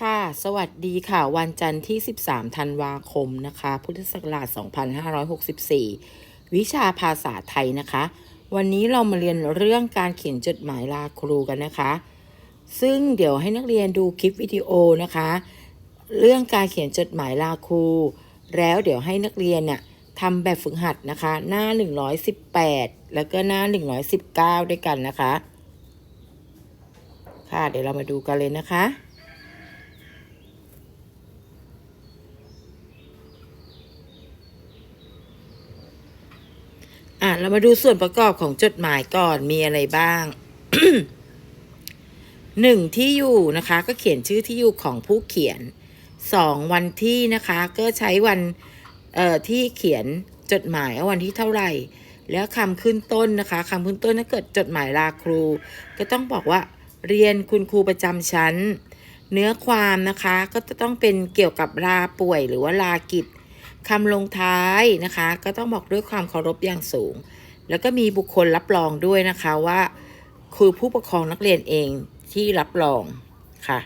ค่ะ สวัสดีค่ะ วันจันทร์ที่ 13 ธันวาคมนะคะ พุทธศักราช 2564 วิชาภาษาไทยนะคะ วันนี้เรามาเรียนเรื่องการเขียนจดหมายลาครูกันนะคะ ซึ่งเดี๋ยวให้นักเรียนดูคลิปวิดีโอนะคะ เรื่องการเขียนจดหมายลาครู แล้วเดี๋ยวให้นักเรียนเนี่ยทำแบบฝึกหัดนะคะ หน้า 118 แล้วก็หน้า 119 ด้วยกันนะคะ ค่ะ เดี๋ยวเรามาดูกันเลยนะคะ อะเรามาดูส่วนประกอบของจดหมายก่อนมีอะไรบ้างหนึ่งที่อยู่นะคะ ก็เขียนชื่อที่อยู่ของผู้เขียนสองวันที่นะคะ ก็ใช้วันเอ่อที่เขียนจดหมายว่าวันที่เท่าไหร่ แล้วคำขึ้นต้นนะคะคำขึ้นต้นถ้าเกิดจดหมายลาครู ก็ต้องบอกว่า เรียนคุณครูประจำชั้น เนื้อความนะคะ ก็จะต้องเป็นเกี่ยวกับลาป่วยหรือว่าลากิจ คำลงท้ายนะคะ ก็ต้องบอกด้วยความเคารพอย่างสูง แล้วก็มีบุคคลรับรองด้วยนะคะว่าคือผู้ปกครองนักเรียนเองที่รับรองค่ะ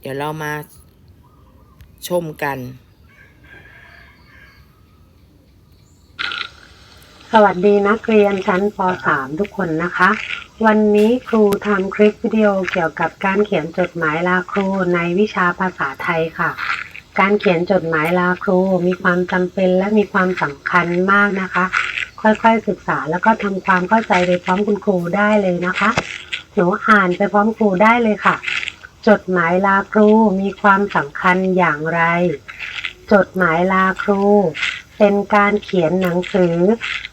เดี๋ยวเรามาชมกัน สวัสดีนักเรียนชั้นป .3 ทุกคนนะคะ วันนี้ครูทำคลิปวิดีโอเกี่ยวกับการเขียนจดหมายลาครูในวิชาภาษาไทยค่ะ การเขียนจดหมายลาครูมีความจำเป็นและมีความสำคัญมากนะคะ ค่อยๆศึกษาแล้วก็ทำความเข้าใจไปพร้อมคุณครูได้เลยนะคะ หนูอ่านไปพร้อมครูได้เลยค่ะ จดหมายลาครูมีความสำคัญอย่างไร จดหมายลาครู เป็นการเขียนหนังสือ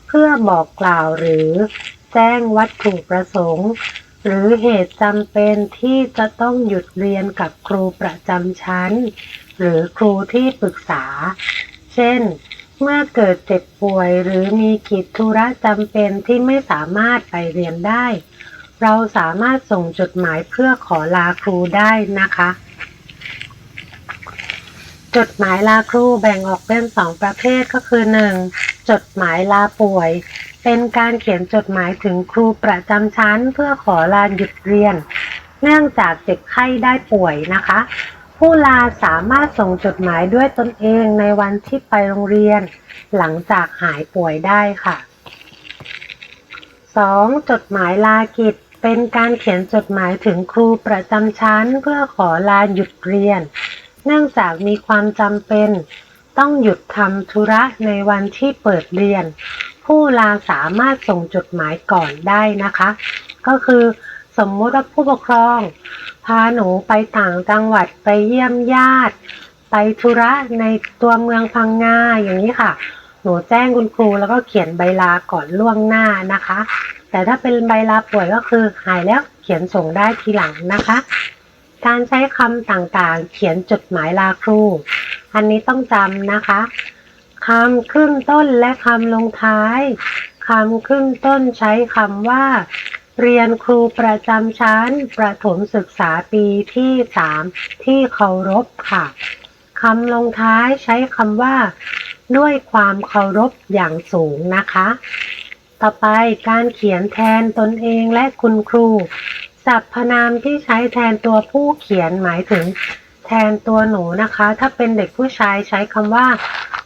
เพื่อบอกกล่าวหรือ แจ้งวัตถุประสงค์ หรือเหตุจำเป็นที่จะต้องหยุดเรียนกับครูประจำชั้น หรือครูที่ปรึกษา เช่น เมื่อเกิดเจ็บป่วยหรือมีกิจธุระจำเป็นที่ไม่สามารถไปเรียนได้ เราสามารถส่งจดหมายเพื่อขอลาครูได้นะคะ จดหมายลาครูแบ่งออกเป็นสองประเภทก็คือ 1. จดหมายลาป่วย เป็นการเขียนจดหมายถึงครูประจำชั้นเพื่อขอลาหยุดเรียน เนื่องจากเจ็บไข้ได้ป่วยนะคะ ผู้ลาสามารถส่งจดหมายด้วยตนเองในวันที่ไปโรงเรียน หลังจากหายป่วยได้ค่ะ 2. จดหมายลากิจ เป็นการเขียนจดหมายถึงครูประจำชั้นเพื่อขอลาหยุดเรียน เนื่องจากมีความจำเป็น ต้องหยุดทำธุระในวันที่เปิดเรียน ผู้ลาสามารถส่งจดหมายก่อนได้นะคะ ก็คือสมมุติว่าผู้ปกครอง พาหนูไปต่างจังหวัดไปเยี่ยมญาติ ไปธุระในตัวเมืองพังงาอย่างนี้ค่ะ หนูแจ้งคุณครูแล้วก็เขียนใบลาก่อนล่วงหน้านะคะ แต่ถ้าเป็นใบลาป่วยก็คือหายแล้วเขียนส่งได้ทีหลังนะคะ การใช้คำต่างๆ เขียนจดหมายลาครู อันนี้ต้องจำนะคะ คำขึ้นต้นและคำลงท้ายคำขึ้นต้นใช้คำว่า เรียนครูประจำชั้น ประถมศึกษาปีที่3ที่เคารพค่ะคำลงท้ายใช้คำว่า ด้วยความเคารพอย่างสูงนะคะ ต่อไปการเขียนแทนตนเองและคุณครู สรรพนามที่ใช้แทนตัวผู้เขียนหมายถึง แทนตัวหนูนะคะ ถ้าเป็นเด็กผู้ชายใช้คำว่า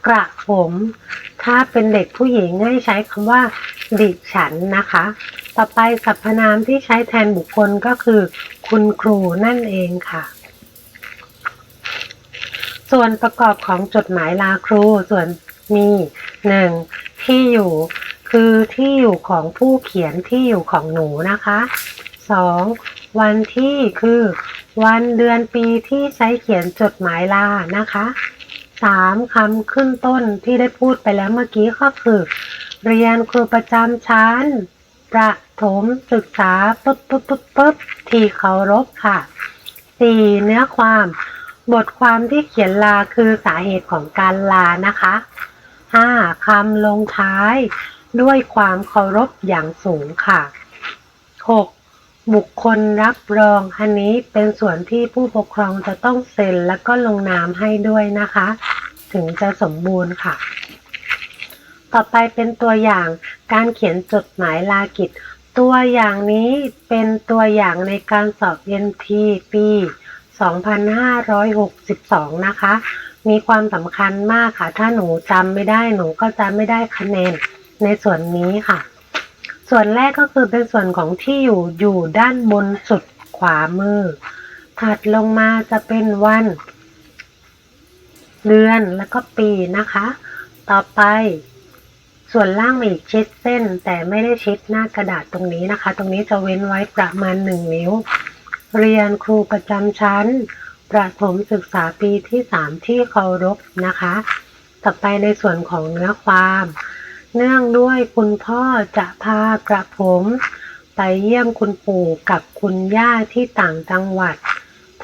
กระผม ถ้าเป็นเด็กผู้หญิงให้ใช้คำว่า ดิฉันนะคะ ต่อไปสรรพนามที่ใช้แทนบุคคลก็คือ คุณครูนั่นเองค่ะ ส่วนประกอบของจดหมายลาครูส่วนมี 1. ที่อยู่คือที่อยู่ของผู้เขียนที่อยู่ของหนูนะคะ 2. วันที่คือ วันเดือนปีที่ใช้เขียนจดหมายลานะคะ 3. คำขึ้นต้นที่ได้พูดไปแล้วเมื่อกี้ก็คือ เรียนครูประจำชั้น ประถมศึกษาปุ๊บปุ๊บปุ๊บปุ๊บที่เคารพค่ะ 4. เนื้อความ บทความที่เขียนลาคือสาเหตุของการลานะคะ 5. คำลงท้าย ด้วยความเคารพอย่างสูงค่ะ 6. บุคคลรับรองอันนี้เป็นส่วนที่ผู้ปกครองจะต้องเซ็นแล้วก็ลงนามให้ด้วยนะคะ ถึงจะสมบูรณ์ค่ะ ต่อไปเป็นตัวอย่างการเขียนจดหมายลากิจ ตัวอย่างนี้เป็นตัวอย่างในการสอบ NT ปี 2562 นะคะ มีความสำคัญมากค่ะ ถ้าหนูจำไม่ได้หนูก็จะไม่ได้คะแนนในส่วนนี้ค่ะ ส่วนแรกก็คือเป็นส่วนของที่อยู่อยู่ด้านบนสุดขวามือ ถัดลงมาจะเป็นวัน เดือนแล้วก็ปีนะคะ ต่อไป ส่วนล่างมีอีกชิดเส้น แต่ไม่ได้ชิดหน้ากระดาษตรงนี้นะคะ ตรงนี้จะเว้นไว้ประมาณ1นิ้ว เรียนครูประจำชั้น ประถมศึกษาปีที่3ที่เคารพนะคะ ต่อไปในส่วนของเนื้อความ เนื่องด้วยคุณพ่อจะพากระผม ไปเยี่ยมคุณปู่กับคุณย่าที่ต่างจังหวัด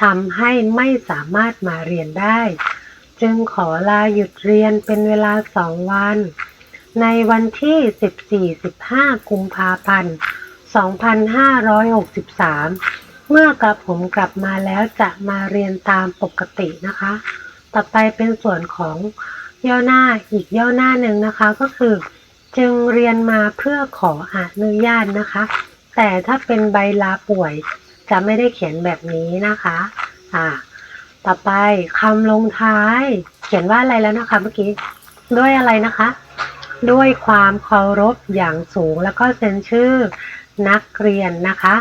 ทำให้ไม่สามารถมาเรียนได้ จึงขอลาหยุดเรียนเป็นเวลาสองวัน ในวันที่ 14-15 กุมภาพันธ์ 2563 เมื่อกระผมกลับมาแล้วจะมาเรียนตามปกตินะคะ ต่อไปเป็นส่วนของย่อหน้าอีกย่อหน้าหนึ่งนะคะก็คือ จึงเรียนมาเพื่อขออนุญาตนะคะ แต่ถ้าเป็นใบลาป่วยจะไม่ได้เขียนแบบนี้นะคะ อ่า ต่อไปคำลงท้าย เขียนว่าอะไรแล้วนะคะเมื่อกี้ ด้วยอะไรนะคะ ด้วยความเคารพอย่างสูงแล้วก็เซ็นชื่อนักเรียนนะคะ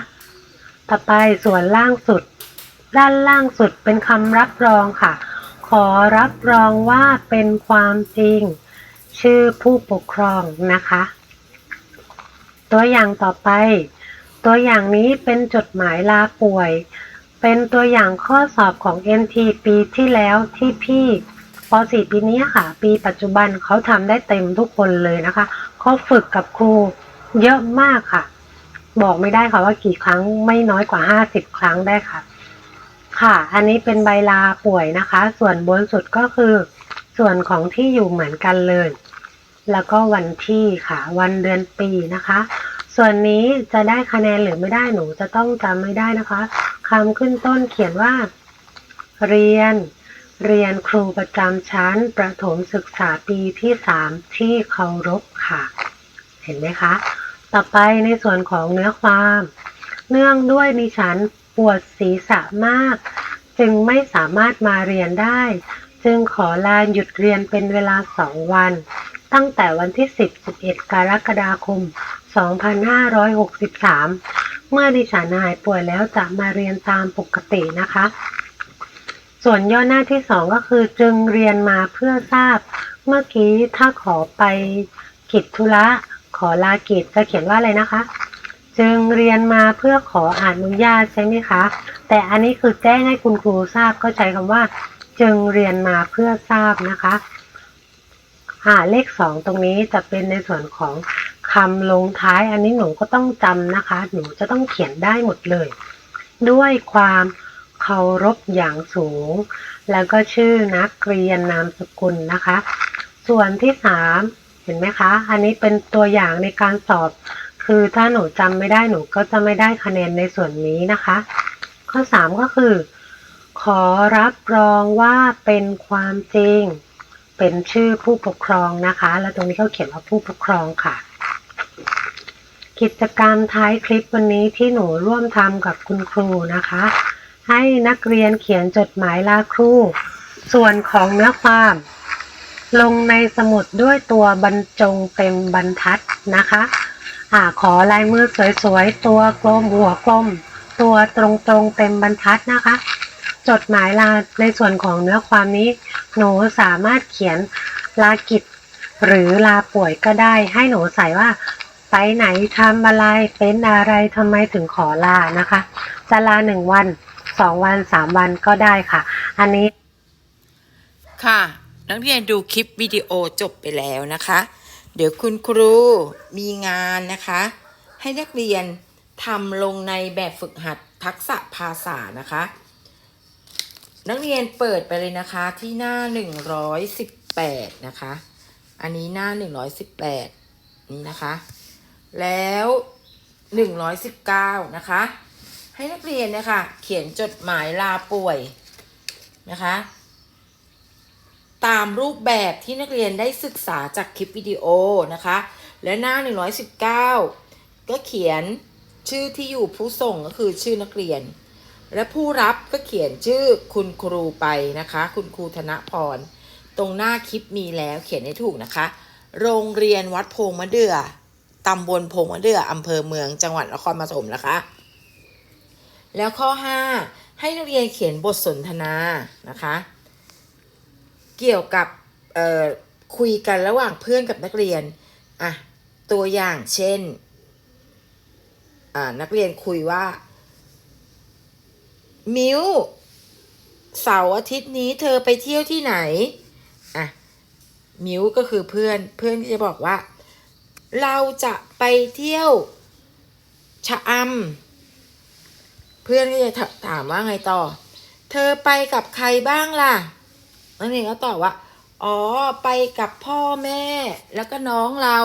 ต่อไปส่วนล่างสุด ด้านล่างสุดเป็นคำรับรองค่ะ ขอรับรองว่าเป็นความจริง ชื่อผู้ปกครองนะคะ ตัวอย่างต่อไป ตัวอย่างนี้เป็นจดหมายลาป่วย เป็นตัวอย่างข้อสอบของ NT ปีที่แล้วที่พี่ป .4 ปีนี้ค่ะ ปีปัจจุบันเขาทำได้เต็มทุกคนเลยนะคะเขาฝึกกับครูเยอะมากค่ะ บอกไม่ได้ค่ะว่ากี่ครั้งไม่น้อยกว่า 50 ครั้งได้ค่ะ ค่ะ อันนี้เป็นใบลาป่วยนะคะ ส่วนบนสุดก็คือ ส่วนของที่อยู่เหมือนกันเลย แล้วก็วันที่ค่ะ วันเดือนปีนะคะ ส่วนนี้จะได้คะแนนหรือไม่ได้หนูจะต้องจำไม่ได้นะคะคำขึ้นต้นเขียนว่า เรียน เรียนครูประจำชั้น ประถมศึกษาปีที่สามที่เคารพค่ะ เห็นไหมคะ ต่อไปในส่วนของเนื้อความ เนื่องด้วยดิฉันปวดศีรษะมาก จึงไม่สามารถมาเรียนได้ จึงขอลาหยุดเรียนเป็นเวลาสองวัน ตั้งแต่วันที่ 10 11 กรกฎาคม 2563 เมื่อดิฉันหายป่วยแล้วจะมาเรียนตามปกตินะคะ ส่วนย่อหน้าที่สองก็คือจึงเรียนมาเพื่อทราบ เมื่อกี้ถ้าขอไปกิจธุระ ขอลากิจจะเขียนว่าอะไรนะคะ จึงเรียนมาเพื่อขออนุญาตใช่ไหมคะ แต่อันนี้คือแจ้งให้คุณครูทราบก็ใช้คำว่า จึงเรียนมาเพื่อทราบนะคะ อ่าเลขสองตรงนี้จะเป็นในส่วนของคำลงท้ายอันนี้หนูก็ต้องจำนะคะ หนูจะต้องเขียนได้หมดเลย ด้วยความเคารพอย่างสูง แล้วก็ชื่อนักเรียนนามสกุลนะคะ ส่วนที่สามเห็นไหมคะ อันนี้เป็นตัวอย่างในการสอบ คือถ้าหนูจำไม่ได้หนูก็จะไม่ได้คะแนนในส่วนนี้นะคะ ข้อสามก็คือ ขอรับรองว่าเป็นความจริง เป็นชื่อผู้ปกครองนะคะ แล้วตรงนี้เขาเขียนว่าผู้ปกครองค่ะ กิจกรรมท้ายคลิปวันนี้ที่หนูร่วมทำกับคุณครูนะคะ ให้นักเรียนเขียนจดหมายลาครู ส่วนของเนื้อความ ลงในสมุดด้วยตัวบรรจงเต็มบรรทัดนะคะอ่าขอลายมือสวยๆ ตัวกลมหัวกลม ตัวตรงๆเต็มบรรทัดนะคะ จดหมายลาในส่วนของเนื้อความนี้ หนูสามารถเขียนลากิจ หรือลาป่วยก็ได้ ให้หนูใส่ว่าไปไหนทำอะไรเป็นอะไรทำไมถึงขอลานะคะ จะลาหนึ่งวันสองวันสามวันก็ได้ค่ะ อันนี้ ค่ะ นักเรียนดูคลิปวิดีโอจบไปแล้วนะคะ เดี๋ยวคุณครูมีงานนะคะ ให้นักเรียนทำลงในแบบฝึกหัดทักษะภาษานะคะ นักเรียนเปิดไปเลยนะคะที่หน้า118นะคะ อันนี้หน้า118นี่นะคะ แล้ว119นะคะ ให้นักเรียนเนะคะ เขียนจดหมายลาป่วยนะคะ ตามรูปแบบที่นักเรียนได้ศึกษาจากคลิปวิดีโอนะคะ และหน้า 119 ก็เขียนชื่อที่อยู่ผู้ส่งก็คือชื่อนักเรียน และผู้รับก็เขียนชื่อคุณครูไปนะคะ คุณครูธนพร ตรงหน้าคลิปมีแล้วเขียนให้ถูกนะคะ โรงเรียนวัดโพงมะเดือ่อตำบลโพงมะเดื่ออำเภอเมืองจังหวัดนครปฐมนะคะ แล้วข้อ 5 ให้นักเรียนเขียนบทสนทนานะคะ เกี่ยวกับคุยกันระหว่างเพื่อนกับนักเรียนอะตัวอย่างเช่นนักเรียนคุยว่า มิวเสาร์อาทิตย์นี้เธอไปเที่ยวที่ไหน อะ มิวก็คือเพื่อน เพื่อนจะบอกว่า เราจะไปเที่ยว ชะอำ เพื่อนก็จะถามว่าไงต่อ เธอไปกับใครบ้างล่ะนักเรียนก็ตอบว่า อ๋อ ไปกับพ่อแม่ แล้วก็น้องเรา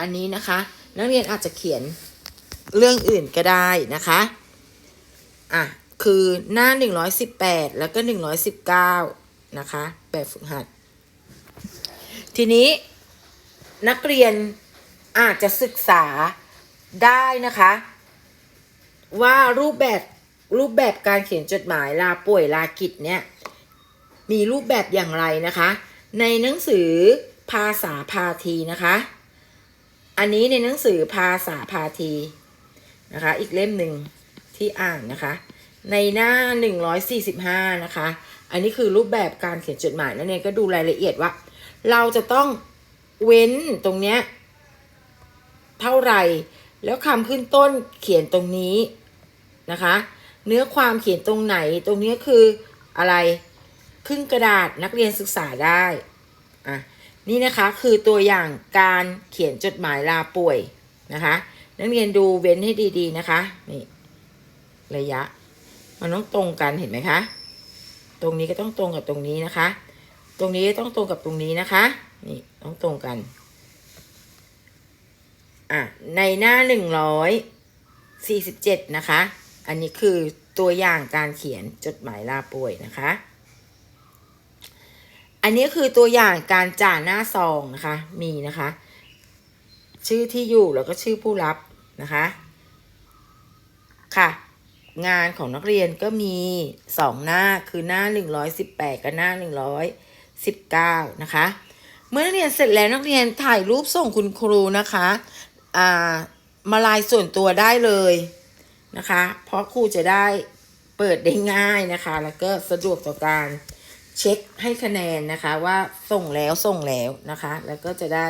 อันนี้นะคะ นักเรียนอาจจะเขียนเรื่องอื่นก็ได้นะคะ อะ คือหน้า 118 แล้วก็ 119 นะคะ แบบฝึกหัด ทีนี้นักเรียนอาจจะศึกษาได้นะคะ ว่ารูปแบบรูปแบบการเขียนจดหมายลาป่วยลากิจเนี่ย มีรูปแบบอย่างไรนะคะ ในหนังสือภาษาพาทีนะคะ อันนี้ในหนังสือภาษาพาทีนะคะ อีกเล่มหนึ่งที่อ่านนะคะ ในหน้า 145 นะคะ อันนี้คือรูปแบบการเขียนจดหมายนั่นเองก็ดูรายละเอียดว่า เราจะต้องเว้นตรงเนี้ยเท่าไหร่ แล้วคำขึ้นต้นเขียนตรงนี้นะคะ เนื้อความเขียนตรงไหนตรงนี้คืออะไรขึ้นกระดาษนักเรียนศึกษาได้อะนี่นะคะคือตัวอย่างการเขียนจดหมายลาป่วยนะคะ นักเรียนดูเว้นให้ดีๆนะคะนี่ระยะ มันต้องตรงกันเห็นไหมคะ ตรงนี้ก็ต้องตรงกับตรงนี้นะคะ ตรงนี้ต้องตรงกับตรงนี้นะคะ นี่ต้องตรงกัน อะ ในหน้าหนึ่งร้อยสี่สิบเจ็ดนะคะ อันนี้คือตัวอย่างการเขียนจดหมายลาป่วยนะคะ อันนี้คือตัวอย่างการจ่าหน้าซองนะคะ มีนะคะ ชื่อที่อยู่แล้วก็ชื่อผู้รับนะคะ ค่ะ งานของนักเรียนก็มีสองหน้าคือหน้า 118 กับหน้า 119 นะคะ เมื่อนักเรียนเสร็จแล้วนักเรียนถ่ายรูปส่งคุณครูนะคะอ่ามาลายส่วนตัวได้เลยนะคะ เพราะครูจะได้เปิดได้ง่ายนะคะ แล้วก็สะดวกต่อการเช็คให้คะแนนนะคะว่าส่งแล้วส่งแล้วนะคะ แล้วก็จะได้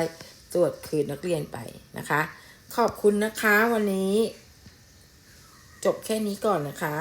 ตรวจคืนนักเรียนไปนะคะ ขอบคุณนะคะวันนี้ จบแค่นี้ก่อนนะคะ